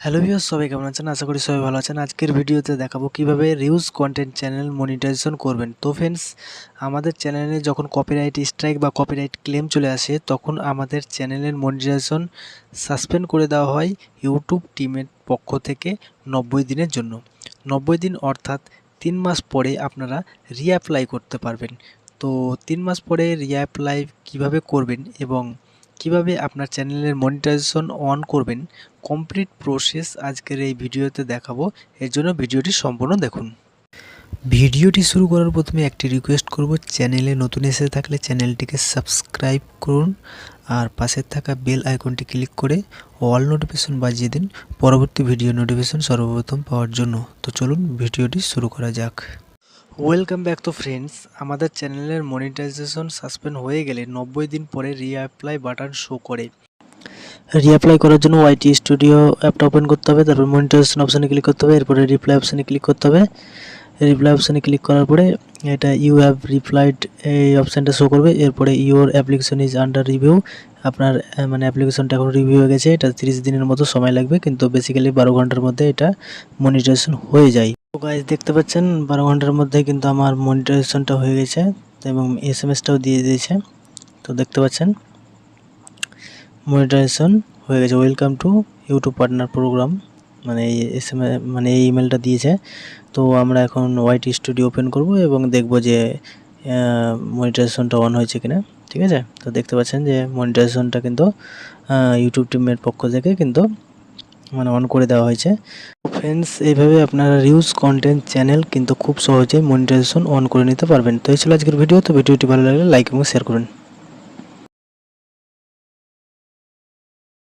Hello viewers, সবাই কেমন আছেন? আশা করি সবাই ভালো আছেন। আজকের ভিডিওতে দেখাবো কীভাবে রিউজ কন্টেন্ট চ্যানেল মনিটাইজেশন করবেন। তো ফ্রেন্ডস আমাদের চ্যানেলে যখন কপিরাইট স্ট্রাইক বা কপিরাইট ক্লেম চলে আসে, তখন আমাদের চ্যানেলের মনিটাইজেশন সাসপেন্ড করে দেওয়া হয় ইউটিউব টিমের পক্ষ থেকে নব্বই দিনের জন্য। নব্বই দিন অর্থাৎ তিন মাস পরে আপনারা রিঅ্যাপ্লাই করতে পারবেন। তো তিন মাস পরে রিঅ্যাপ্লাই কীভাবে করবেন এবং কীভাবে আপনার চ্যানেলের মনিটাইজেশন অন করবেন, কমপ্লিট প্রসেস আজকের এই ভিডিওতে দেখাবো। এর জন্য ভিডিওটি সম্পূর্ণ দেখুন। ভিডিওটি শুরু করার প্রথমে একটি রিকোয়েস্ট করব, চ্যানেলে নতুন এসে থাকলে চ্যানেলটিকে সাবস্ক্রাইব করুন আর পাশে থাকা বেল আইকনটি ক্লিক করে অল নোটিফিকেশন বাজিয়ে দিন। পরবর্তী ভিডিও নোটিফিকেশন সর্বপ্রথম পাওয়ার জন্য। তো চলুন ভিডিওটি শুরু করা যাক। ওয়েলকাম ব্যাক তো ফ্রেন্ডস আমাদের চ্যানেলের মনিটাইজেশন সাসপেন্ড হয়ে গেলে নব্বই দিন পরে রিঅ্যাপ্লাই বাটন শো করে। রিঅ্যাপ্লাই করার জন্য ওয়াইটি স্টুডিও অ্যাপটা ওপেন করতে হবে, তারপর মনিটাইজেশন অপশানে ক্লিক করতে হবে, এরপরে রিপ্লাই অপশানে ক্লিক করতে হবে। রিপ্লাই অপশানে ক্লিক করার পরে এটা ইউ হ্যাভ রিপ্লাইড এই অপশানটা শো করবে। এরপরে your application is under review আপনার মানে অ্যাপ্লিকেশনটা এখন রিভিউ হয়ে গেছে। এটা তিরিশ দিনের মতো সময় লাগবে, কিন্তু বেসিক্যালি বারো ঘণ্টার মধ্যে এটা মনিটাইজেশন হয়ে যায়। তো গাইজ দেখতে পাচ্ছেন, বারো ঘণ্টার মধ্যে কিন্তু আমার মনিটাইজেশনটা হয়ে গেছে এবং এস এম এসটাও দিয়ে দিয়েছে। তো দেখতে পাচ্ছেন মনিটাইজেশন হয়ে গেছে। Welcome to YouTube partner program মানে এই এস মানে এই ইমেলটা দিয়েছে। তো আমরা এখন ওয়াইটি স্টুডিও ওপেন করব এবং দেখব যে মনিটাইজেশনটা অন হয়েছে কিনা, ঠিক আছে? তো দেখতে পাচ্ছেন যে মনিটাইজেশনটা কিন্তু ইউটিউব টিমের পক্ষ থেকে কিন্তু মানে অন করে দেওয়া হয়েছে। ফ্রেন্ডস এইভাবে আপনারা রিউজ কন্টেন্ট চ্যানেল কিন্তু খুব সহজেই মনিটাইজেশন অন করে নিতে পারবেন। তো এই ছিল আজকের ভিডিও তো ভিডিওটি ভালো লাগলে লাইক এবং শেয়ার করুন।